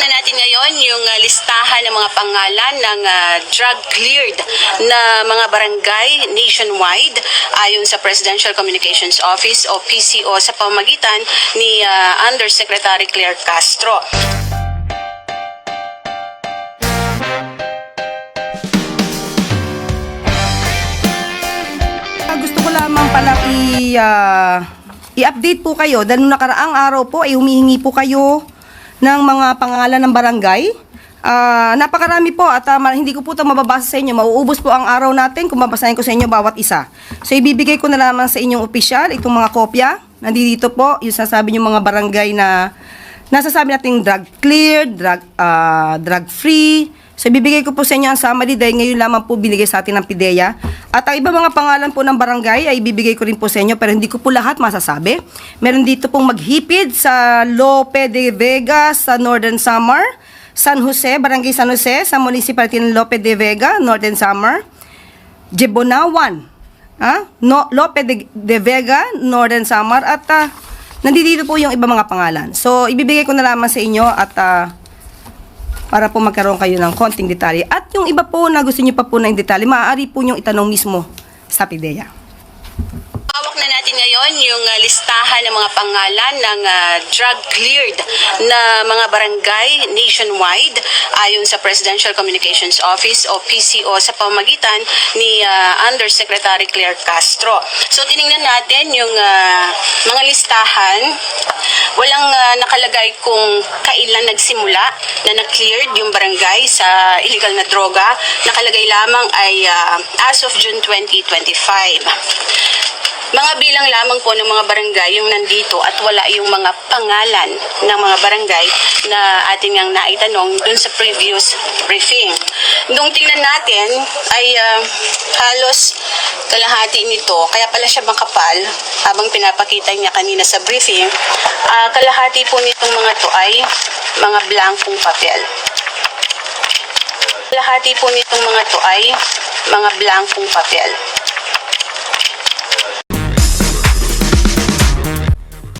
na natin ngayon yung uh, listahan ng mga pangalan ng uh, drug-cleared na mga barangay nationwide ayon sa Presidential Communications Office o PCO sa pamamagitan ni uh, Undersecretary Claire Castro. Gusto ko lamang palang i, ah, i-update po kayo dahil nakaraang araw po ay humihingi po kayo ng mga pangalan ng barangay. Ah, napakarami po at ma- hindi ko po ito mababasa sa inyo. Mauubos po ang araw natin kung babasahin ko sa inyo bawat isa. So ibibigay ko na lamang sa inyong opisyal itong mga kopya. Nandito po yung sasabi yung mga barangay na nasasabi natin drug cleared, drug, ah, drug free, So, ibibigay ko po sa inyo ang summary dahil ngayon lamang po binigay sa atin ng PIDEA. At ang iba mga pangalan po ng barangay ay ibibigay ko rin po sa inyo pero hindi ko po lahat masasabi. Meron dito pong maghipid sa Lope de Vega sa Northern Samar, San Jose, Barangay San Jose, sa Municipality ng Lope de Vega, Northern Samar, Jebonawan, ha? No, Lope de, de Vega, Northern Samar, at ah, nandito po yung iba mga pangalan. So, ibibigay ko na lamang sa inyo at ah, para po magkaroon kayo ng konting detalye. At yung iba po na gusto niyo pa po ng detalye, maaari po niyong itanong mismo sa PIDEA. Natin ngayon yung uh, listahan ng mga pangalan ng uh, drug-cleared na mga barangay nationwide ayon sa Presidential Communications Office o PCO sa pamamagitan ni uh, Undersecretary Claire Castro. So tiningnan natin yung uh, mga listahan. Walang uh, nakalagay kung kailan nagsimula na na-cleared yung barangay sa illegal na droga. Nakalagay lamang ay uh, as of June 2025. Mga bilang lamang po ng mga barangay yung nandito at wala yung mga pangalan ng mga barangay na ating ang naitanong dun sa previous briefing. Nung tingnan natin ay ah, halos kalahati nito, kaya pala siya makapal habang pinapakita niya kanina sa briefing, ah, kalahati po nitong mga to ay mga blankong papel. Kalahati po nitong mga to ay mga blankong papel.